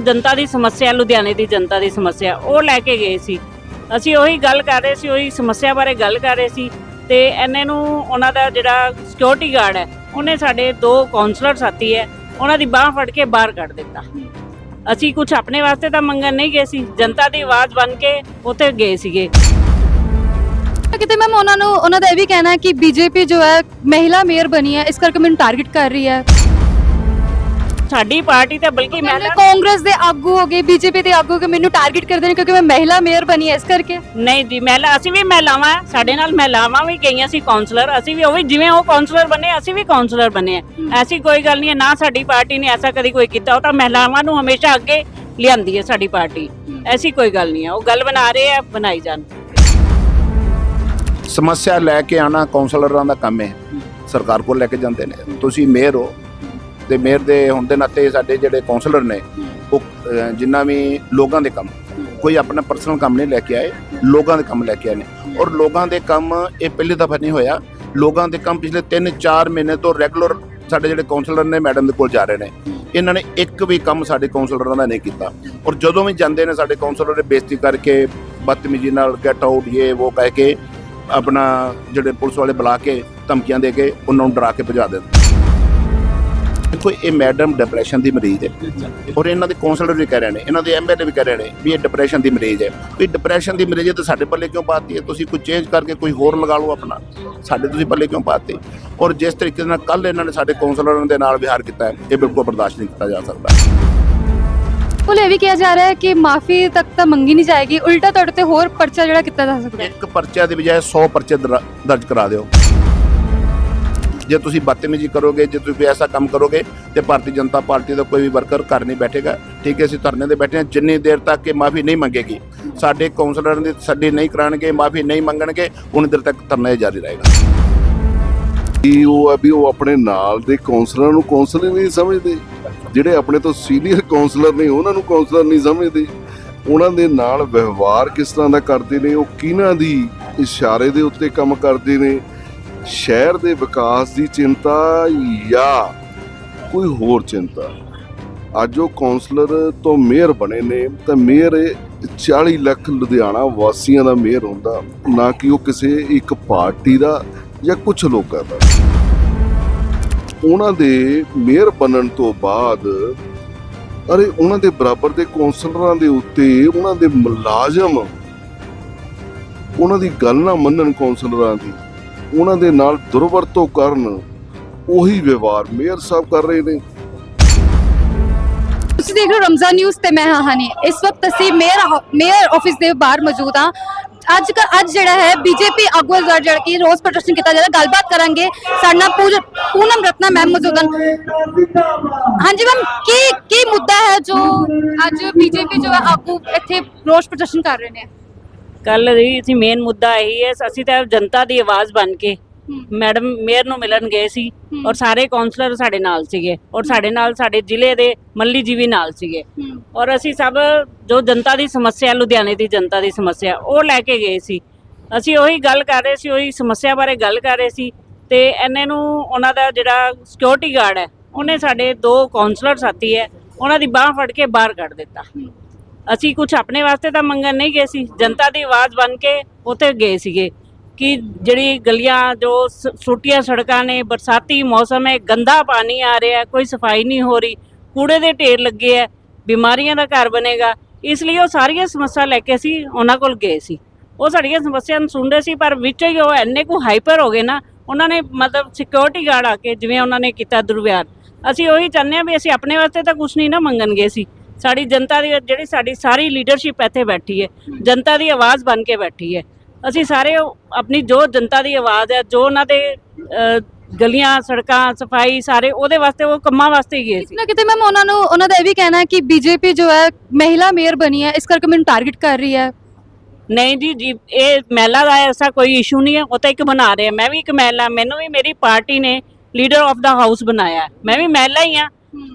ਜਨਤਾ ਦੀ ਸਮੱਸਿਆ, ਲੁਧਿਆਣੇ ਦੀ ਜਨਤਾ ਦੀ ਸਮੱਸਿਆ, ਉਹ ਲੈ ਕੇ ਗਏ ਸੀ। ਅਸੀਂ ਉਹੀ ਗੱਲ ਕਰ ਰਹੇ ਸੀ, ਉਹੀ ਸਮੱਸਿਆ ਬਾਰੇ ਗੱਲ ਕਰ ਰਹੇ ਸੀ ਤੇ ਐਨੇ ਨੂੰ ਉਹਨਾਂ ਦਾ ਜਿਹੜਾ ਸਿਕਿਉਰਿਟੀ ਗਾਰਡ ਹੈ, ਉਹਨੇ ਸਾਡੇ ਦੋ ਕਾਉਂਸਲਰ ਸਾਥੀ ਹੈ, ਉਹਨਾਂ ਦੀ ਬਾਹ ਫੜ ਕੇ ਬਾਹਰ ਕੱਢ ਦਿੱਤਾ। ਅਸੀਂ ਕੁਝ ਆਪਣੇ ਵਾਸਤੇ ਤਾਂ ਮੰਗਣ ਨਹੀਂ ਗਏ ਸੀ, ਜਨਤਾ ਦੀ ਆਵਾਜ਼ ਬਣ ਕੇ ਉੱਥੇ ਗਏ ਸੀਗੇ। ਕਿਤੇ ਮੈਮ ਉਹਨਾਂ ਨੂੰ, ਉਹਨਾਂ ਦਾ ਇਹ ਵੀ ਕਹਿਣਾ ਹੈ ਕਿ ਬੀਜੇਪੀ ਜੋ ਹੈ, ਮਹਿਲਾ ਮੇਅਰ ਬਣੀ ਹੈ, ਇਸ ਕਰਕੇ ਮੈਨੂੰ ਟਾਰਗੇਟ ਕਰ ਰਹੀ ਹੈ। ਸਾਡੀ ਪਾਰਟੀ ਤਾਂ ਬਲਕਿ ਮੈਂ ਕਾਂਗਰਸ ਦੇ ਆਗੂ ਹੋ ਗਏ ਬੀਜੇਪੀ ਦੇ ਆਗੂ ਹੋ ਗਏ ਮੈਨੂੰ ਟਾਰਗੇਟ ਕਰਦੇ ਨੇ ਕਿਉਂਕਿ ਮੈਂ ਮਹਿਲਾ ਮੇਅਰ ਬਣੀ ਇਸ ਕਰਕੇ। ਨਹੀਂ ਜੀ ਮਹਿਲਾ ਅਸੀਂ ਵੀ ਮਹਿਲਾਵਾਂ ਹੈ, ਸਾਡੇ ਨਾਲ ਮਹਿਲਾਵਾਂ ਵੀ ਗਈਆਂ ਸੀ ਕਾਉਂਸਲਰ ਅਸੀਂ ਵੀ ਉਹ ਵੀ ਜਿਵੇਂ ਉਹ ਕਾਉਂਸਲਰ ਬਣੇ ਅਸੀਂ ਵੀ ਕਾਉਂਸਲਰ ਬਣੇ ਆ ਐਸੀ ਕੋਈ ਗੱਲ ਨਹੀਂ ਹੈ ਨਾ ਸਾਡੀ ਪਾਰਟੀ ਨੇ ਐਸਾ ਕਦੀ ਕੋਈ ਕੀਤਾ ਉਹ ਤਾਂ ਮਹਿਲਾਵਾਂ ਨੂੰ ਹਮੇਸ਼ਾ ਅੱਗੇ ਲਿਆਂਦੀ ਹੈ ਸਾਡੀ ਪਾਰਟੀ। ਐਸੀ ਕੋਈ ਗੱਲ ਨਹੀਂ ਹੈ ਉਹ ਗੱਲ ਬਣਾ ਰਹੇ ਆ ਬਣਾਈ ਜਾਣ। ਸਮੱਸਿਆ ਲੈ ਕੇ ਆਣਾ ਕਾਉਂਸਲਰਾਂ ਦਾ ਕੰਮ ਹੈ ਸਰਕਾਰ ਕੋਲ ਲੈ ਕੇ ਜਾਂਦੇ ਨੇ। ਤੁਸੀਂ ਮੇਅਰ ਹੋ ਤੇ ਮੇਅਰ ਦੇ ਹੋਣ ਦੇ ਨਾਤੇ ਸਾਡੇ ਜਿਹੜੇ ਕਾਉਂਸਲਰ ਨੇ ਉਹ ਜਿੰਨਾ ਵੀ ਲੋਕਾਂ ਦੇ ਕੰਮ ਕੋਈ ਆਪਣਾ ਪਰਸਨਲ ਕੰਮ ਨਹੀਂ ਲੈ ਕੇ ਆਏ ਲੋਕਾਂ ਦੇ ਕੰਮ ਲੈ ਕੇ ਆਏ ਨੇ। ਔਰ ਲੋਕਾਂ ਦੇ ਕੰਮ ਇਹ ਪਹਿਲੀ ਦਫਾ ਨਹੀਂ ਹੋਇਆ। ਲੋਕਾਂ ਦੇ ਕੰਮ ਪਿਛਲੇ 3-4 ਮਹੀਨੇ ਤੋਂ ਰੈਗੂਲਰ ਸਾਡੇ ਜਿਹੜੇ ਕਾਉਂਸਲਰ ਨੇ ਮੈਡਮ ਦੇ ਕੋਲ ਜਾ ਰਹੇ ਨੇ। ਇਹਨਾਂ ਨੇ ਇੱਕ ਵੀ ਕੰਮ ਸਾਡੇ ਕਾਉਂਸਲਰਾਂ ਦਾ ਨਹੀਂ ਕੀਤਾ। ਔਰ ਜਦੋਂ ਵੀ ਜਾਂਦੇ ਨੇ ਸਾਡੇ ਕਾਉਂਸਲਰ ਨੇ ਬੇਇੱਜ਼ਤੀ ਕਰਕੇ ਬਦਤਮੀਜ਼ੀ ਨਾਲ ਗੈਟ ਆਊਟ ਇਹ ਉਹ ਕਹਿ ਕੇ ਆਪਣਾ ਜਿਹੜੇ ਪੁਲਿਸ ਵਾਲੇ ਬੁਲਾ ਕੇ ਧਮਕੀਆਂ ਦੇ ਕੇ ਉਹਨਾਂ ਨੂੰ ਡਰਾ ਕੇ ਭਜਾ ਦਿੰਦੇ ਦੇਖੋ ਇਹ ਮੈਡਮ ਡਿਪਰੈਸ਼ਨ ਦੀ ਮਰੀਜ਼ ਹੈ। ਔਰ ਇਹਨਾਂ ਦੇ ਕਾਉਂਸਲਰ ਵੀ ਕਹਿ ਰਹੇ ਨੇ ਇਹਨਾਂ ਦੇ ਐਮਐਲਏ ਵੀ ਕਹਿ ਰਹੇ ਨੇ ਵੀ ਇਹ ਡਿਪਰੈਸ਼ਨ ਦੀ ਮਰੀਜ਼ ਹੈ। ਵੀ ਡਿਪਰੈਸ਼ਨ ਦੀ ਮਰੀਜ਼ ਹੈ ਤਾਂ ਸਾਡੇ ਪੱਲੇ ਕਿਉਂ ਪਾਤੀ ਹੈ? ਤੁਸੀਂ ਕੋਈ ਚੇਂਜ ਕਰਕੇ ਕੋਈ ਹੋਰ ਲਗਾ ਲਓ ਆਪਣਾ। ਸਾਡੇ ਤੁਸੀਂ ਪੱਲੇ ਕਿਉਂ ਪਾਤੇ? ਔਰ ਜਿਸ ਤਰੀਕੇ ਨਾਲ ਕੱਲ ਇਹਨਾਂ ਨੇ ਸਾਡੇ ਕਾਉਂਸਲਰਾਂ ਦੇ ਨਾਲ ਵਿਹਾਰ ਕੀਤਾ ਹੈ ਇਹ ਬਿਲਕੁਲ ਬਰਦਾਸ਼ਤ ਨਹੀਂ ਕੀਤਾ ਜਾ ਸਕਦਾ। ਇਹ ਵੀ ਕਿਹਾ ਜਾ ਰਿਹਾ ਹੈ ਕਿ ਮਾਫੀ ਤੱਕ ਤਾਂ ਮੰਗੀ ਨਹੀਂ ਜਾਏਗੀ ਉਲਟਾ ਤੁਹਾਡੇ ਤੇ ਹੋਰ ਪਰਚਾ ਜਿਹੜਾ ਕੀਤਾ ਜਾ ਸਕਦਾ ਹੈ। ਇੱਕ ਪਰਚੇ ਦੀ ਬਜਾਏ 100 ਪਰਚੇ ਦਰ- ਦਰਜ ਕਰਾ ਦਿਓ। ਜੇ ਤੁਸੀਂ ਬਦਤਮੀਜ਼ੀ ਕਰੋਗੇ, ਜੇ ਤੁਸੀਂ ਕੋਈ ਐਸਾ ਕੰਮ ਕਰੋਗੇ, ਤੇ ਭਾਰਤੀ ਜਨਤਾ ਪਾਰਟੀ ਦਾ ਕੋਈ ਵੀ ਵਰਕਰ ਘਰ ਨਹੀਂ ਬੈਠੇਗਾ। ਠੀਕ ਹੈ, ਅਸੀਂ ਧਰਨੇ ਤੇ ਬੈਠੇ ਹਾਂ। ਜਿੰਨੀ ਦੇਰ ਤੱਕ ਕਿ ਮਾਫੀ ਨਹੀਂ ਮੰਗੇਗੀ, ਸਾਡੇ ਕਾਉਂਸਲਰ ਦੀ ਸਾਡੀ ਨਹੀਂ ਕਰਾਣਗੇ ਮਾਫੀ ਨਹੀਂ ਮੰਗਣਗੇ ਉਨੀ ਦੇਰ ਤੱਕ ਧਰਨਾ ਇਹ ਜਾਰੀ ਰਹੇਗਾ। ਕੀ ਉਹ ਹੈ ਵੀ ਉਹ ਆਪਣੇ ਨਾਲ ਦੇ ਕਾਉਂਸਲਰਾਂ ਨੂੰ ਕਾਉਂਸਲਰ ਹੀ ਨਹੀਂ ਸਮਝਦੇ? ਜਿਹੜੇ ਆਪਣੇ ਤੋਂ ਸੀਨੀਅਰ ਕਾਉਂਸਲਰ ਨੇ, ਉਹਨਾਂ ਨੂੰ ਕਾਉਂਸਲਰ ਨਹੀਂ ਸਮਝਦੇ। ਉਹਨਾਂ ਦੇ ਨਾਲ ਵਿਵਹਾਰ ਕਿਸ ਤਰ੍ਹਾਂ ਦਾ ਕਰਦੇ ਨੇ? ਉਹ ਕਿਹਨਾਂ ਦੀ ਇਸ਼ਾਰੇ ਦੇ ਉੱਤੇ ਕੰਮ ਕਰਦੇ ਨੇ? ਸ਼ਹਿਰ ਦੇ ਵਿਕਾਸ ਦੀ ਚਿੰਤਾ ਜਾਂ ਕੋਈ ਹੋਰ ਚਿੰਤਾ? ਅੱਜ ਉਹ ਕਾਉਂਸਲਰ ਤੋਂ ਮੇਅਰ ਬਣੇ ਨੇ, ਤਾਂ ਮੇਅਰ ਇਹ 40 ਲੱਖ ਲੁਧਿਆਣਾ ਵਾਸੀਆਂ ਦਾ ਮੇਅਰ ਹੁੰਦਾ, ਨਾ ਕਿ ਉਹ ਕਿਸੇ ਇੱਕ ਪਾਰਟੀ ਦਾ ਜਾਂ ਕੁਝ ਲੋਕਾਂ ਦਾ। ਉਹਨਾਂ ਦੇ ਮੇਅਰ ਬਣਨ ਤੋਂ ਬਾਅਦ, ਅਰੇ ਉਹਨਾਂ ਦੇ ਬਰਾਬਰ ਦੇ ਕੌਂਸਲਰਾਂ ਦੇ ਉੱਤੇ ਉਹਨਾਂ ਦੇ ਮੁਲਾਜ਼ਮ, ਉਹਨਾਂ ਦੀ ਗੱਲ ਨਾ ਮੰਨਣ ਕੌਂਸਲਰਾਂ ਦੀ। ਉਹਨਾਂ ਦੇ ਨਾਲ ਦੁਰਵਰਤੋਂ ਕਰਨ ਉਹੀ ਵਿਵਹਾਰ ਮੇਅਰ ਸਾਹਿਬ ਕਰ ਰਹੇ ਨੇ। ਤੁਸੀਂ ਦੇਖ ਰਹੇ ਹੋ ਰਮਜ਼ਾਨ ਨਿਊਜ਼ ਤੇ ਮੈਂ ਹਾਂ ਹਨੀ। ਇਸ ਵਕਤ ਅਸੀਂ ਮੇਅਰ ਮੇਅਰ ਆਫਿਸ ਦੇ ਬਾਹਰ ਮੌਜੂਦ ਹਾਂ। ਅੱਜ ਕ ਅੱਜ ਜਿਹੜਾ ਹੈ ਬੀਜੇਪੀ ਆਗੂ ਦਾ ਜਿਹੜਾ ਕਿ ਰੋਸ ਪ੍ਰਦਰਸ਼ਨ ਕੀਤਾ ਜਾ ਰਿਹਾ। ਗੱਲਬਾਤ ਕਰਾਂਗੇ। ਸਾਡੇ ਨਾਲ ਪੂਨਮ ਰਤਨਾ ਮੈਮ ਮੌਜੂਦ ਹਨ। ਹਾਂਜੀ ਮੈਮ, ਕੀ ਕੀ ਮੁੱਦਾ ਹੈ ਜੋ ਅੱਜ ਬੀਜੇਪੀ ਜੋ ਆਗੂ ਇੱਥੇ ਰੋਸ ਪ੍ਰਦਰਸ਼ਨ ਕਰ ਰਹੇ ਨੇ? ਕੱਲ ਦੀ ਅਸੀਂ ਮੇਨ ਮੁੱਦਾ ਇਹੀ ਹੈ ਅਸੀਂ ਤਾਂ ਜਨਤਾ ਦੀ ਆਵਾਜ਼ ਬਣ ਕੇ ਮੈਡਮ ਮੇਅਰ ਨੂੰ ਮਿਲਣ ਗਏ ਸੀ। ਔਰ ਸਾਰੇ ਕਾਉਂਸਲਰ ਸਾਡੇ ਨਾਲ ਸੀਗੇ ਔਰ ਸਾਡੇ ਨਾਲ ਸਾਡੇ ਜ਼ਿਲ੍ਹੇ ਦੇ ਮੱਲੀ ਜੀ ਵੀ ਨਾਲ ਸੀਗੇ ਔਰ ਅਸੀਂ ਸਭ ਜੋ ਜਨਤਾ ਦੀ ਸਮੱਸਿਆ ਲੁਧਿਆਣੇ ਦੀ ਜਨਤਾ ਦੀ ਸਮੱਸਿਆ ਉਹ ਲੈ ਕੇ ਗਏ ਸੀ। ਅਸੀਂ ਉਹੀ ਗੱਲ ਕਰ ਰਹੇ ਸੀ ਉਹੀ ਸਮੱਸਿਆ ਬਾਰੇ ਗੱਲ ਕਰ ਰਹੇ ਸੀ ਤੇ ਐਨੇ ਨੂੰ ਉਹਨਾਂ ਦਾ ਜਿਹੜਾ ਸਿਕਿਉਰਿਟੀ ਗਾਰਡ ਹੈ ਉਹਨੇ ਸਾਡੇ ਦੋ ਕਾਉਂਸਲਰ ਸਾਥੀ ਹੈ ਉਹਨਾਂ ਦੀ ਬਾਹ ਫੜ ਕੇ ਬਾਹਰ ਕੱਢ ਦਿੱਤਾ। ਅਸੀਂ ਕੁਝ ਆਪਣੇ ਵਾਸਤੇ ਤਾਂ ਮੰਗਣ ਨਹੀਂ ਗਏ ਸੀ। ਜਨਤਾ ਦੀ ਆਵਾਜ਼ ਬਣ ਕੇ ਉੱਥੇ ਗਏ ਸੀਗੇ ਕਿ ਜਿਹੜੀ ਗਲੀਆਂ, ਜੋ ਸ- ਸੜਕਾਂ ਨੇ, ਬਰਸਾਤੀ ਮੌਸਮ ਹੈ, ਗੰਦਾ ਪਾਣੀ ਆ ਰਿਹਾ ਕੋਈ ਸਫ਼ਾਈ ਨਹੀਂ ਹੋ ਰਹੀ, ਕੂੜੇ ਦੇ ਢੇਰ ਲੱਗੇ ਹੈ, ਬਿਮਾਰੀਆਂ ਦਾ ਘਰ ਬਣੇਗਾ। ਇਸ ਲਈ ਉਹ ਸਾਰੀਆਂ ਸਮੱਸਿਆ ਲੈ ਕੇ ਅਸੀਂ ਉਹਨਾਂ ਕੋਲ ਗਏ ਸੀ। ਉਹ ਸਾਡੀਆਂ ਸਮੱਸਿਆਵਾਂ ਨੂੰ ਸੁਣਦੇ ਸੀ, ਪਰ ਵਿੱਚ ਹੀ ਉਹ ਇੰਨੇ ਕੁ ਹਾਈਪਰ ਹੋ ਗਏ ਨਾ, ਉਹਨਾਂ ਨੇ ਮਤਲਬ ਸਿਕਿਉਰਿਟੀ ਗਾਰਡ ਆ ਕੇ ਜਿਵੇਂ ਉਹਨਾਂ ਨੇ ਕੀਤਾ ਦੁਰਵਿਹਾਰ। ਅਸੀਂ ਉਹੀ ਚਾਹੁੰਦੇ ਹਾਂ ਵੀ ਅਸੀਂ ਆਪਣੇ ਵਾਸਤੇ ਤਾਂ ਕੁਝ ਨਹੀਂ ਨਾ ਮੰਗਣ ਗਏ ਸੀ। ਸਾਡੀ ਜਨਤਾ ਦੀ ਜਿਹੜੀ ਸਾਡੀ ਸਾਰੀ ਲੀਡਰਸ਼ਿਪ ਇੱਥੇ ਬੈਠੀ ਹੈ ਜਨਤਾ ਦੀ ਆਵਾਜ਼ ਬਣ ਕੇ ਬੈਠੀ ਹੈ। ਅਸੀਂ ਸਾਰੇ ਆਪਣੀ ਜੋ ਜਨਤਾ ਦੀ ਆਵਾਜ਼ ਹੈ ਜੋ ਉਹਨਾਂ ਦੇ ਗਲੀਆਂ ਸੜਕਾਂ ਸਫ਼ਾਈ ਸਾਰੇ ਉਹਦੇ ਵਾਸਤੇ ਉਹ ਕੰਮਾਂ ਵਾਸਤੇ ਹੀ ਗਏ ਸੀ। ਨਾ ਕਿਤੇ ਮੈਮ ਉਹਨਾਂ ਨੂੰ ਉਹਨਾਂ ਦਾ ਇਹ ਵੀ ਕਹਿਣਾ ਹੈ ਕਿ ਬੀਜੇਪੀ ਜੋ ਹੈ ਮਹਿਲਾ ਮੇਅਰ ਬਣੀ ਹੈ ਇਸ ਕਰਕੇ ਮੈਨੂੰ ਟਾਰਗੇਟ ਕਰ ਰਹੀ ਹੈ। ਨਹੀਂ ਜੀ ਜੀ ਇਹ ਮਹਿਲਾ ਦਾ ਐਸਾ ਕੋਈ ਇਸ਼ੂ ਨਹੀਂ ਹੈ ਉਹ ਤਾਂ ਇੱਕ ਬਣਾ ਰਹੇ ਮੈਂ ਵੀ ਇੱਕ ਮਹਿਲਾ ਮੈਨੂੰ ਵੀ ਮੇਰੀ ਪਾਰਟੀ ਨੇ ਲੀਡਰ ਆਫ ਦਾ ਹਾਊਸ ਬਣਾਇਆ। ਮੈਂ ਵੀ ਮਹਿਲਾ ਹੀ ਆ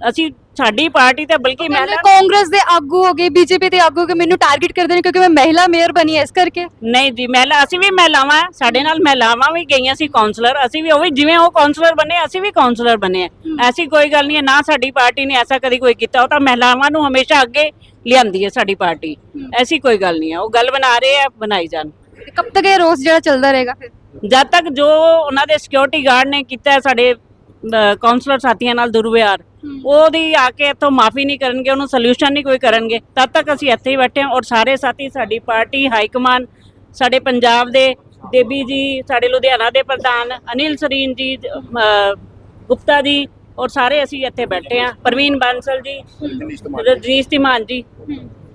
ਅਸੀਂ ਸਾਡੀ ਪਾਰਟੀ ਤੇ ਬਲਕਿ ਮੈਂ ਕਹਿੰਦੇ ਕਾਂਗਰਸ ਦੇ ਆਗੂ ਹੋ ਗਏ ਬੀਜੇਪੀ ਦੇ ਆਗੂ ਹੋ ਗਏ ਮੈਨੂੰ ਟਾਰਗੇਟ ਕਰਦੇ ਨੇ ਕਿਉਂਕਿ ਮੈਂ ਮਹਿਲਾ ਮੇਅਰ ਬਣੀ ਐ ਇਸ ਕਰਕੇ। ਨਹੀਂ ਜੀ ਮਹਿਲਾ ਅਸੀਂ ਵੀ ਮਹਿਲਾਵਾਂ ਹੈ, ਸਾਡੇ ਨਾਲ ਮਹਿਲਾਵਾਂ ਵੀ ਗਈਆਂ ਸੀ ਕਾਉਂਸਲਰ ਅਸੀਂ ਵੀ ਉਹ ਵੀ ਜਿਵੇਂ ਉਹ ਕਾਉਂਸਲਰ ਬਣੇ ਅਸੀਂ ਵੀ ਕਾਉਂਸਲਰ ਬਣੇ ਆ ਐਸੀ ਕੋਈ ਗੱਲ ਨਹੀਂ ਹੈ ਨਾ ਸਾਡੀ ਪਾਰਟੀ ਨੇ ਐਸਾ ਕਦੀ ਕੋਈ ਕੀਤਾ ਉਹ ਤਾਂ ਮਹਿਲਾਵਾਂ ਨੂੰ ਹਮੇਸ਼ਾ ਅੱਗੇ ਲਿਆਂਦੀ ਹੈ ਸਾਡੀ ਪਾਰਟੀ। ਐਸੀ ਕੋਈ ਗੱਲ ਨਹੀਂ ਹੈ ਉਹ ਗੱਲ ਬਣਾ ਰਹੇ ਆ ਬਣਾਈ ਜਾਣ। ਕਬ ਤੱਕ ਇਹ ਰੋਸ ਜਿਹੜਾ ਚੱਲਦਾ ਰਹੇਗਾ ਫਿਰ? ਜਦ ਤੱਕ ਜੋ ਉਹਨਾਂ ਦੇ ਸਿਕਿਉਰਿਟੀ ਗਾਰਡ ਨੇ ਕੀਤਾ ਹੈ ਸਾਡੇ ਕਾਉਂਸਲਰ ਸਾਥੀਆਂ ਨਾਲ ਦੁਰਵਿਹਾਰ। ਉਹਦੀ ਆ ਕੇ ਇੱਥੋਂ ਮਾਫੀ ਨਹੀਂ ਕਰਨਗੇ ਉਹਨੂੰ ਸੋਲੂਸ਼ਨ ਨਹੀਂ ਕੋਈ ਕਰਨਗੇ। ਤਦ ਤੱਕ ਅਸੀਂ ਇੱਥੇ ਹੀ ਬੈਠੇ ਹਾਂ ਔਰ ਸਾਰੇ ਸਾਥੀ ਸਾਡੀ ਪਾਰਟੀ ਹਾਈ ਕਮਾਨ ਸਾਡੇ ਪੰਜਾਬ ਦੇ ਦੇਬੀ ਜੀ ਸਾਡੇ ਲੁਧਿਆਣਾ ਦੇ ਪ੍ਰਧਾਨ ਅਨਿਲ ਸਰੀਨ ਜੀ ਗੁਪਤਾ ਜੀ ਔਰ ਸਾਰੇ ਅਸੀਂ ਇੱਥੇ ਬੈਠੇ ਹਾਂ। ਪ੍ਰਵੀਨ ਬਾਂਸਲ ਜੀ ਰਜਨੀਸ਼ ਧੀਮਾਨ ਜੀ।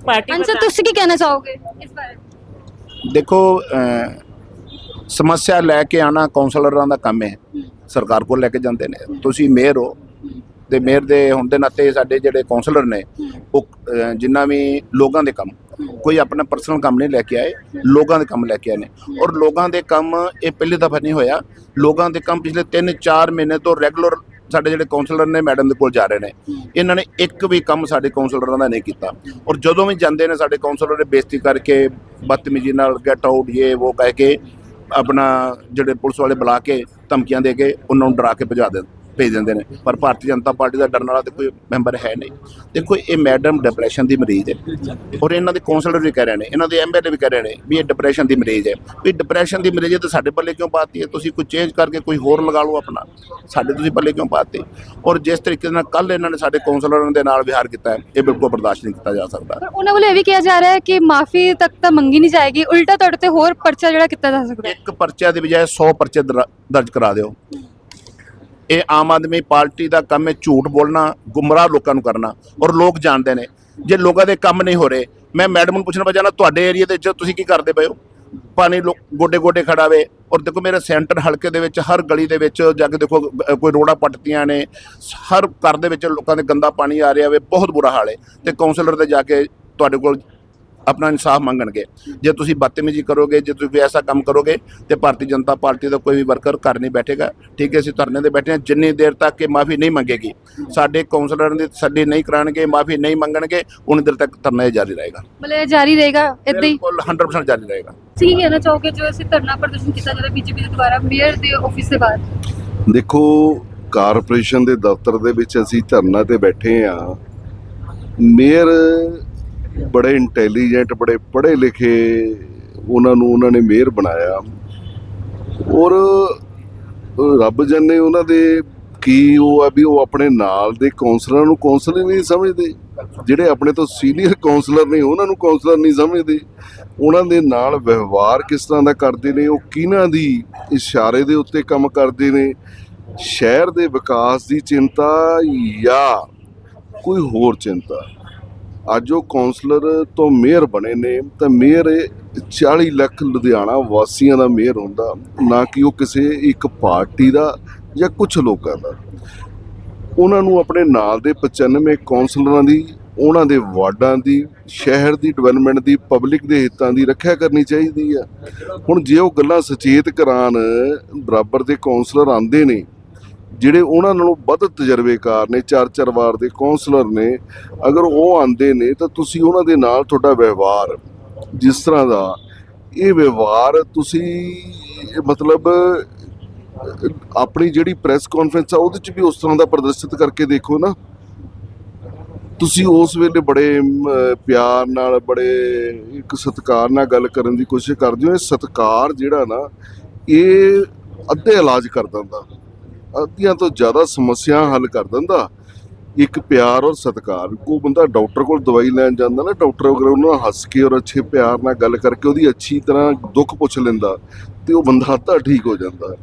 ਪਾਰਟੀ ਅੰਸਰ ਤੁਸੀਂ ਕੀ ਕਹਿਣਾ ਚਾਹੋਗੇ ਇਸ ਬਾਰੇ? ਦੇਖੋ ਸਮੱਸਿਆ ਲੈ ਕੇ ਆਣਾ ਕਾਉਂਸਲਰਾਂ ਦਾ ਕੰਮ ਹੈ। ਸਰਕਾਰ ਕੋਲ ਲੈ ਕੇ ਜਾਂਦੇ ਨੇ। ਤੁਸੀਂ ਮੇਅਰ ਹੋ ਤੇ ਮੇਅਰ ਦੇ ਹੋਣ ਦੇ ਨਾਤੇ ਸਾਡੇ ਜਿਹੜੇ ਕਾਉਂਸਲਰ ਨੇ, ਉਹ ਜਿੰਨਾ ਵੀ ਲੋਕਾਂ ਦੇ ਕੰਮ, ਕੋਈ ਆਪਣਾ ਪਰਸਨਲ ਕੰਮ ਨਹੀਂ ਲੈ ਕੇ ਆਏ, ਲੋਕਾਂ ਦੇ ਕੰਮ ਲੈ ਕੇ ਆਏ ਨੇ। ਔਰ ਲੋਕਾਂ ਦੇ ਕੰਮ ਇਹ ਪਹਿਲੀ ਦਫਾ ਨਹੀਂ ਹੋਇਆ। ਲੋਕਾਂ ਦੇ ਕੰਮ ਪਿਛਲੇ 3-4 ਮਹੀਨੇ ਤੋਂ ਰੈਗੂਲਰ ਸਾਡੇ ਜਿਹੜੇ ਕਾਉਂਸਲਰ ਨੇ ਮੈਡਮ ਦੇ ਕੋਲ ਜਾ ਰਹੇ ਨੇ। ਇਹਨਾਂ ਨੇ ਇੱਕ ਵੀ ਕੰਮ ਸਾਡੇ ਕਾਉਂਸਲਰਾਂ ਦਾ ਨਹੀਂ ਕੀਤਾ। ਔਰ ਜਦੋਂ ਵੀ ਜਾਂਦੇ ਨੇ ਸਾਡੇ ਕਾਉਂਸਲਰ ਨੇ ਬੇਇੱਜ਼ਤੀ ਕਰਕੇ, ਬਦਤਮੀਜ਼ੀ ਨਾਲ ਗੈਟ ਆਊਟ ਇਹ ਉਹ ਕਹਿ ਕੇ ਆਪਣਾ ਜਿਹੜੇ ਪੁਲਿਸ ਵਾਲੇ ਬੁਲਾ ਕੇ ਧਮਕੀਆਂ ਦੇ ਕੇ ਉਹਨਾਂ ਨੂੰ ਡਰਾ ਕੇ ਭਜਾ ਦੇ ਭੇਜ ਦਿੰਦੇ ਨੇ। ਪਰ ਭਾਰਤੀ ਜਨਤਾ ਪਾਰਟੀ ਦਾ ਡਰਨ ਵਾਲਾ ਤੇ ਕੋਈ ਮੈਂਬਰ ਹੈ ਨਹੀਂ। ਦੇਖੋ ਇਹ ਮੈਡਮ ਡਿਪਰੈਸ਼ਨ ਦੀ ਮਰੀਜ਼ ਹੈ। ਔਰ ਇਹਨਾਂ ਦੇ ਕਾਉਂਸਲਰ ਵੀ ਕਹਿ ਰਹੇ ਨੇ ਇਹਨਾਂ ਦੇ ਐਮਐਲਏ ਵੀ ਕਹਿ ਰਹੇ ਨੇ ਵੀ ਇਹ ਡਿਪਰੈਸ਼ਨ ਦੀ ਮਰੀਜ਼ ਹੈ। ਵੀ ਡਿਪਰੈਸ਼ਨ ਦੀ ਮਰੀਜ਼ ਹੈ ਤਾਂ ਸਾਡੇ ਪੱਲੇ ਕਿਉਂ ਪਾਤੀ ਹੈ? ਤੁਸੀਂ ਕੋਈ ਚੇਂਜ ਕਰਕੇ ਕੋਈ ਹੋਰ ਲਗਾ ਲਓ ਆਪਣਾ। ਸਾਡੇ ਤੁਸੀਂ ਪੱਲੇ ਕਿਉਂ ਪਾਤੀ? ਔਰ ਜਿਸ ਤਰੀਕੇ ਨਾਲ ਕੱਲ ਇਹਨਾਂ ਨੇ ਸਾਡੇ ਕਾਉਂਸਲਰਾਂ ਦੇ ਨਾਲ ਵਿਹਾਰ ਕੀਤਾ ਹੈ ਇਹ ਬਿਲਕੁਲ ਬਰਦਾਸ਼ਤ ਨਹੀਂ ਕੀਤਾ ਜਾ ਸਕਦਾ। ਉਹਨਾਂ ਵੱਲੋਂ ਇਹ ਵੀ ਕਿਹਾ ਜਾ ਰਿਹਾ ਹੈ ਕਿ ਮਾਫੀ ਤੱਕ ਤਾਂ ਮੰਗੀ ਨਹੀਂ ਜਾਏਗੀ ਉਲਟਾ ਤੁਹਾਡੇ ਤੇ ਹੋਰ ਪਰਚਾ ਜਿਹੜਾ ਕੀਤਾ ਜਾ ਸਕਦਾ ਇੱਕ ਪਰਚੇ ਦੀ ਬਜਾਏ 100 ਪਰਚੇ ਦਰ- ਦਰਜ ਕਰਾ ਦਿਓ। ਇਹ ਆਮ ਆਦਮੀ ਪਾਰਟੀ ਦਾ ਕੰਮ ਹੈ ਝੂਠ ਬੋਲਣਾ, ਗੁੰਮਰਾਹ ਲੋਕਾਂ ਨੂੰ ਕਰਨਾ ਔਰ ਲੋਕ ਜਾਣਦੇ ਨੇ। ਜੇ ਲੋਕਾਂ ਦੇ ਕੰਮ ਨਹੀਂ ਹੋ ਰਹੇ, ਮੈਂ ਮੈਡਮ ਨੂੰ ਪੁੱਛਣਾ ਪਜਾਣਾ ਤੁਹਾਡੇ ਏਰੀਆ ਦੇ ਵਿੱਚ ਤੁਸੀਂ ਕੀ ਕਰਦੇ ਪਏ ਹੋ? ਪਾਣੀ ਲੋ- ਗੋਡੇ ਗੋਡੇ ਖੜਾ ਵੇ। ਔਰ ਦੇਖੋ ਮੇਰੇ ਸੈਂਟਰ ਹਲਕੇ ਦੇ ਵਿੱਚ, ਹਰ ਗਲੀ ਦੇ ਵਿੱਚ ਜਾ ਕੇ ਦੇਖੋ ਕੋਈ ਰੋੜਾ ਪੱਟਤੀਆਂ ਨੇ, ਹਰ ਘਰ ਦੇ ਵਿੱਚ ਲੋਕਾਂ ਦੇ ਗੰਦਾ ਪਾਣੀ ਆ ਰਿਹਾ ਵੇ, ਬਹੁਤ ਬੁਰਾ ਹਾਲ ਹੈ। ਤੇ ਕਾਉਂਸਲਰ ਤੇ ਜਾ ਕੇ ਤੁਹਾਡੇ ਕੋਲ ਆਪਣਾ ਇਨਸਾਫ ਮੰਗਣਗੇ। ਜੇ ਤੁਸੀਂ ਬਦਤਮੀਜ਼ੀ ਕਰੋਗੇ ਜੇ ਤੁਸੀਂ ਐਸਾ ਕੰਮ ਕਰੋਗੇ ਤੇ ਭਾਰਤੀ ਜਨਤਾ ਪਾਰਟੀ ਦਾ ਕੋਈ ਵੀ ਵਰਕਰ ਘਰ ਨਹੀਂ ਬੈਠੇਗਾ। ਠੀਕ ਹੈ ਅਸੀਂ ਧਰਨੇ ਤੇ ਬੈਠੇ ਹਾਂ। ਜਿੰਨੀ ਦੇਰ ਤੱਕ ਕਿ ਮਾਫੀ ਨਹੀਂ ਮੰਗੇਗੀ ਸਾਡੇ ਕਾਉਂਸਲਰਾਂ ਦੀ ਤਸੱਲੀ ਨਹੀਂ ਕਰਾਣਗੇ ਮਾਫੀ ਨਹੀਂ ਮੰਗਣਗੇ ਉਨੀ ਦੇਰ ਤੱਕ ਧਰਨਾ ਇਹ ਜਾਰੀ ਰਹੇਗਾ। ਮਤਲਬ ਇਹ ਜਾਰੀ ਰਹੇਗਾ ਇਦਾਂ ਹੀ? ਬਿਲਕੁਲ 100% ਜਾਰੀ ਰਹੇਗਾ। ਤੁਸੀਂ ਕੀ ਕਹਿਣਾ ਚਾਹੋਗੇ ਜੋ ਅਸੀਂ ਧਰਨਾ ਪ੍ਰਦਰਸ਼ਨ ਕੀਤਾ ਜਾ ਰਿਹਾ ਬੀਜੇਪੀ ਦੇ ਦੁਆਰਾ ਮੇਅਰ ਦੇ ਆਫਿਸ ਦੇ ਬਾਹਰ ਦੇਖੋ ਕਾਰਪੋਰੇਸ਼ਨ ਦੇ ਦਫ਼ਤਰ ਦੇ ਵਿੱਚ ਅਸੀਂ ਧਰਨਾ ਤੇ ਬੈਠੇ ਆ ਮੇਅਰ ਬੜੇ ਇੰਟੈਲੀਜੈਂਟ ਬੜੇ ਪੜ੍ਹੇ ਲਿਖੇ ਉਹਨਾਂ ਨੂੰ ਉਹਨਾਂ ਨੇ ਮੇਅਰ ਬਣਾਇਆ। ਔਰ ਰੱਬ ਜਾਣੇ ਉਹਨਾਂ ਦੇ ਕੀ ਉਹ ਆ ਵੀ ਉਹ ਆਪਣੇ ਨਾਲ ਦੇ ਕਾਉਂਸਲਰਾਂ ਨੂੰ ਕਾਉਂਸਲਰ ਨਹੀਂ ਸਮਝਦੇ। ਜਿਹੜੇ ਆਪਣੇ ਤੋਂ ਸੀਨੀਅਰ ਕਾਉਂਸਲਰ ਨੇ, ਉਹਨਾਂ ਨੂੰ ਕਾਉਂਸਲਰ ਨਹੀਂ ਸਮਝਦੇ। ਉਹਨਾਂ ਦੇ ਨਾਲ ਵਿਵਹਾਰ ਕਿਸ ਤਰ੍ਹਾਂ ਦਾ ਕਰਦੇ ਨੇ, ਉਹ ਕਿਹਨਾਂ ਦੀ ਇਸ਼ਾਰੇ ਦੇ ਉੱਤੇ ਕੰਮ ਕਰਦੇ ਨੇ? ਸ਼ਹਿਰ ਦੇ ਵਿਕਾਸ ਦੀ ਚਿੰਤਾ ਜਾਂ ਕੋਈ ਹੋਰ ਚਿੰਤਾ? ਅੱਜ ਉਹ ਕਾਉਂਸਲਰ ਤੋਂ ਮੇਅਰ ਬਣੇ ਨੇ ਤਾਂ ਮੇਅਰ ਇਹ 40 ਲੱਖ ਲੁਧਿਆਣਾ ਵਾਸੀਆਂ ਦਾ ਮੇਅਰ ਹੁੰਦਾ, ਨਾ ਕਿ ਉਹ ਕਿਸੇ ਇੱਕ ਪਾਰਟੀ ਦਾ ਜਾਂ ਕੁਝ ਲੋਕਾਂ ਦਾ। ਉਹਨਾਂ ਨੂੰ ਆਪਣੇ ਨਾਲ ਦੇ 95 ਕਾਉਂਸਲਰਾਂ ਦੀ, ਉਹਨਾਂ ਦੇ ਵਾਰਡਾਂ ਦੀ, ਸ਼ਹਿਰ ਦੀ ਡਿਵੈਲਪਮੈਂਟ ਦੀ ਪਬਲਿਕ ਦੇ ਹਿੱਤਾਂ ਦੀ ਰੱਖਿਆ ਕਰਨੀ ਚਾਹੀਦੀ ਆ। ਹੁਣ ਜੇ ਉਹ ਗੱਲਾਂ ਸੁਚੇਤ ਕਰਾਨ ਬਰਾਬਰ ਦੇ ਕਾਉਂਸਲਰ ਆਂਦੇ ਨੇ ਜਿਹੜੇ ਉਹਨਾਂ ਨਾਲੋਂ ਵੱਧ ਤਜਰਬੇਕਾਰ ਨੇ, ਚਾਰ ਚਾਰ ਵਾਰ ਦੇ ਕਾਉਂਸਲਰ ਨੇ, ਅਗਰ ਉਹ ਆਂਦੇ ਨੇ ਤਾਂ ਤੁਸੀਂ ਉਹਨਾਂ ਦੇ ਨਾਲ ਤੁਹਾਡਾ ਵਿਵਹਾਰ, ਜਿਸ ਤਰ੍ਹਾਂ ਦਾ ਇਹ ਵਿਵਹਾਰ ਤੁਸੀਂ ਮਤਲਬ, ਆਪਣੀ ਜਿਹੜੀ ਪ੍ਰੈਸ ਕਾਨਫਰੰਸ ਆ, ਉਹਦੇ ਚ ਵੀ ਉਸ ਤਰ੍ਹਾਂ ਦਾ ਪ੍ਰਦਰਸ਼ਿਤ ਕਰਕੇ ਦੇਖੋ ਨਾ। ਤੁਸੀਂ ਉਸ ਵੇਲੇ ਬੜੇ ਪਿਆਰ ਨਾਲ, ਬੜੇ ਇੱਕ ਸਤਿਕਾਰ ਨਾਲ ਗੱਲ ਕਰਨ ਦੀ ਕੋਸ਼ਿਸ਼ ਕਰਦੇ ਹੋ। ਇਹ ਸਤਿਕਾਰ ਜਿਹੜਾ ਨਾ, ਇਹ ਅੱਧੇ ਇਲਾਜ ਕਰ ਦਿੰਦਾ। ਅੱਧੀਆਂ ਤੋਂ ਜ਼ਿਆਦਾ ਸਮੱਸਿਆ ਹੱਲ ਕਰ ਦਿੰਦਾ। ਇੱਕ ਪਿਆਰ ਔਰ ਸਤਿਕਾਰ। ਕੋ ਬੰਦਾ ਡਾਕਟਰ ਕੋਲ ਦਵਾਈ ਲੈਣ ਜਾਂਦਾ ਨਾ, ਡਾਕਟਰ ਅਗਰ ਉਹਨਾਂ ਹੱਸ ਕੇ ਔਰ ਅੱਛੇ ਪਿਆਰ ਨਾਲ ਗੱਲ ਕਰਕੇ ਉਹਦੀ ਅੱਛੀ ਤਰ੍ਹਾਂ ਦੁੱਖ ਪੁੱਛ ਲੈਂਦਾ, ਤੇ ਉਹ ਬੰਦਾ ਅੱਧਾ ਠੀਕ ਹੋ ਜਾਂਦਾ।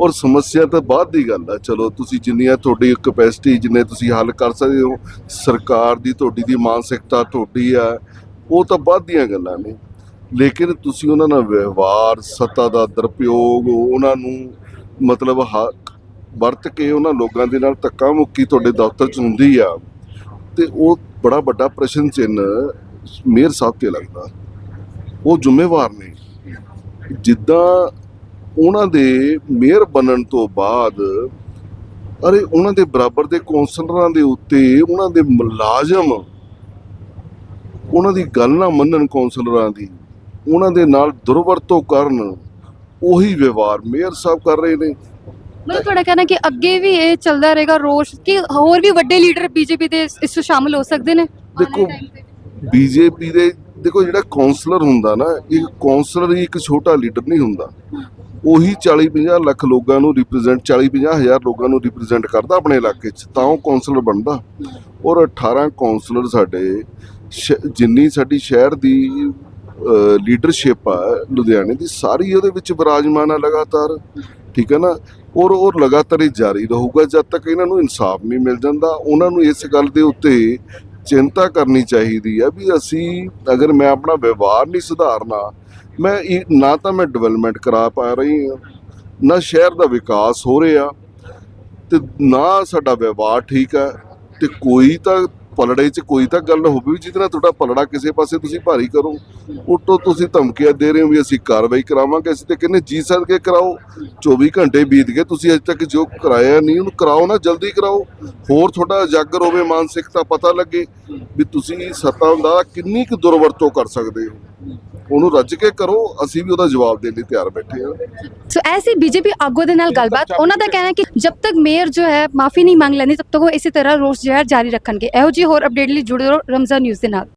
ਔਰ ਸਮੱਸਿਆ ਤਾਂ ਬਾਅਦ ਦੀ ਗੱਲ ਆ। ਚਲੋ, ਤੁਸੀਂ ਜਿੰਨੀਆਂ ਤੁਹਾਡੀ ਕਪੈਸਿਟੀ ਜਿੰਨੇ ਤੁਸੀਂ ਹੱਲ ਕਰ ਸਕਦੇ ਹੋ, ਸਰਕਾਰ ਦੀ ਤੁਹਾਡੀ ਦੀ ਮਾਨਸਿਕਤਾ ਤੁਹਾਡੀ ਆ, ਉਹ ਤਾਂ ਬਾਅਦ ਦੀਆਂ ਗੱਲਾਂ ਨੇ। ਲੇਕਿਨ ਤੁਸੀਂ ਉਹਨਾਂ ਨਾਲ ਵਿਵਹਾਰ, ਸੱਤਾ ਦਾ ਦਰਪਯੋਗ, ਉਹਨਾਂ ਨੂੰ ਮਤਲਬ ਹੱਕ ਵਰਤ ਕੇ ਉਹਨਾਂ ਲੋਕਾਂ ਦੇ ਨਾਲ ਧੱਕਾ ਮੁੱਕੀ ਤੁਹਾਡੇ ਦਫ਼ਤਰ 'ਚ ਹੁੰਦੀ ਆ। ਤੇ ਉਹ ਬੜਾ ਵੱਡਾ ਪ੍ਰਸ਼ਨ ਚਿੰਨ੍ਹ ਮੇਅਰ ਸਾਹਿਬ ਤੇ ਲੱਗਦਾ। ਉਹ ਜ਼ਿੰਮੇਵਾਰ ਨੇ। ਜਿੱਦਾਂ ਉਹਨਾਂ ਦੇ ਮੇਅਰ ਬਣਨ ਤੋਂ ਬਾਅਦ, ਅਰੇ ਉਹਨਾਂ ਦੇ ਬਰਾਬਰ ਦੇ ਕੌਂਸਲਰਾਂ ਦੇ ਉੱਤੇ ਉਹਨਾਂ ਦੇ ਮੁਲਾਜ਼ਮ, ਉਹਨਾਂ ਦੀ ਗੱਲ ਨਾ ਮੰਨਣ ਕੌਂਸਲਰਾਂ ਦੀ, ਉਹਨਾਂ ਦੇ ਨਾਲ ਦੁਰਵਰਤੋਂ ਕਰਨ, ਉਹੀ ਵਿਵਹਾਰ ਮੇਅਰ ਸਾਹਿਬ ਕਰ ਰਹੇ ਨੇ। ਮਤਲਬ ਤੁਹਾਡਾ ਕਹਿਣਾ ਕਿ ਅੱਗੇ ਵੀ ਇਹ ਚੱਲਦਾ ਰਹੇਗਾ ਰੋਸ਼ ਕਿ ਹੋਰ ਵੀ ਵੱਡੇ ਲੀਡਰ ਬੀਜੇਪੀ ਦੇ ਇਸ ਇਸ 'ਚ ਸ਼ਾਮਲ ਹੋ ਸਕਦੇ ਨੇ? ਦੇਖੋ ਬੀਜੇਪੀ ਦੇ ਦੇਖੋ ਜਿਹੜਾ ਕਾਉਂਸਲਰ ਹੁੰਦਾ ਨਾ ਇੱਕ ਕਾਉਂਸਲਰ ਹੀ ਇੱਕ ਛੋਟਾ ਲੀਡਰ ਨਹੀਂ ਹੁੰਦਾ। ਉਹੀ 40 50 ਲੱਖ ਲੋਕਾਂ ਨੂੰ ਰਿਪਰੈਜ਼ੈਂਟ 40 50 ਹਜ਼ਾਰ ਲੋਕਾਂ ਨੂੰ ਰਿਪਰੈਜ਼ੈਂਟ ਕਰਦਾ ਆਪਣੇ ਇਲਾਕੇ 'ਚ ਤਾਂ ਉਹ ਕਾਉਂਸਲਰ ਬਣਦਾ। ਔਰ 18 ਕਾਉਂਸਲਰ ਸਾਡੇ ਜਿੰਨੀ ਸਾਡੀ ਸ਼ਹਿਰ ਦੀ ਲੀਡਰਸ਼ਿਪ ਆ ਲੁਧਿਆਣੇ ਦੀ ਸਾਰੀ ਉਹਦੇ ਵਿੱਚ ਵਿਰਾਜਮਾਨ ਆ ਲਗਾਤਾਰ। ਠੀਕ ਹੈ ਨਾ? ਔਰ ਉਹ ਲਗਾਤਾਰ ਹੀ ਜਾਰੀ ਰਹੂਗਾ, ਜਦ ਤੱਕ ਇਹਨਾਂ ਨੂੰ ਇਨਸਾਫ ਨਹੀਂ ਮਿਲ ਜਾਂਦਾ। ਉਹਨਾਂ ਨੂੰ ਇਸ ਗੱਲ ਦੇ ਉੱਤੇ ਚਿੰਤਾ ਕਰਨੀ ਚਾਹੀਦੀ ਹੈ ਵੀ ਅਸੀਂ ਅਗਰ ਮੈਂ ਆਪਣਾ ਵਿਵਹਾਰ ਨਹੀਂ ਸੁਧਾਰਨਾ, ਮੈਂ ਨਾ ਤਾਂ ਮੈਂ ਡਿਵੈਲਪਮੈਂਟ ਕਰਾ ਪਾ ਰਹੀ ਹਾਂ, ਨਾ ਸ਼ਹਿਰ ਦਾ ਵਿਕਾਸ ਹੋ ਰਿਹਾ ਤੇ ਨਾ ਸਾਡਾ ਵਿਵਹਾਰ ਠੀਕ ਹੈ ਤੇ ਕੋਈ ਤਾਂ ਪਲੜੇ 'ਚ ਕੋਈ ਤਾਂ ਗੱਲ ਹੋਵੇ ਵੀ ਜਿਹਦੇ ਨਾਲ ਤੁਹਾਡਾ ਪਲੜਾ ਕਿਸੇ ਪਾਸੇ ਤੁਸੀਂ ਭਾਰੀ ਕਰੋ ਉਟੋ ਤੁਸੀਂ ਧਮਕੀਆਂ ਦੇ ਰਹੇ ਹੋ ਵੀ ਅਸੀਂ ਕਾਰਵਾਈ ਕਰਾਵਾਂਗੇ, ਅਸੀਂ ਤੇ ਕਹਿੰਦੇ ਜੀ ਸਰ ਕੇ ਕਰਾਓ 24 ਘੰਟੇ ਬੀਤ ਗਏ, ਤੁਸੀਂ ਅਜੇ ਤੱਕ ਜੋ ਕਰਾਇਆ ਨਹੀਂ, ਉਹਨੂੰ ਕਰਾਓ ਨਾ, ਜਲਦੀ ਕਰਾਓ। ਹੋਰ ਤੁਹਾਡਾ ਜਾਗਰ ਹੋਵੇ ਮਾਨਸਿਕਤਾ ਪਤਾ ਲੱਗੇ ਵੀ ਤੁਸੀਂ ਸੱਤਾ ਦਾ ਕਿੰਨੀ ਕੁ ਦੁਰਵਰਤੋਂ ਕਰ ਸਕਦੇ ਹੋ। ਉਹਨੂੰ ਰੱਜ ਕੇ ਕਰੋ ਅਸੀਂ ਵੀ ਉਹਦਾ ਜਵਾਬ ਦੇਣ ਲਈ ਤਿਆਰ ਬੈਠੇ ਹਾਂ। ਸੋ ਐਸੀ ਬੀਜੇਪੀ ਆਗੂ ਦੇ ਨਾਲ ਗੱਲਬਾਤ ਉਹਨਾਂ ਦਾ ਕਹਿਣਾ ਹੈ ਕਿ ਜਦ ਤੱਕ ਮੇਅਰ ਜੋ ਹੈ ਮਾਫੀ ਨਹੀਂ ਮੰਗ ਲੈਂਦੀ ਤਬ ਤੱਕ ਉਹ ਇਸੇ ਤਰ੍ਹਾਂ ਰੋਸ ਜਿਹੜਾ ਜਾਰੀ ਰੱਖਣਗੇ। ਇਹੋ ਜਿਹੀ ਹੋਰ ਅਪਡੇਟ ਲਈ ਜੁੜੇ ਰਹੋ ਰਮਜ਼ਾਨ ਨਿਊਜ਼ ਦੇ ਨਾਲ।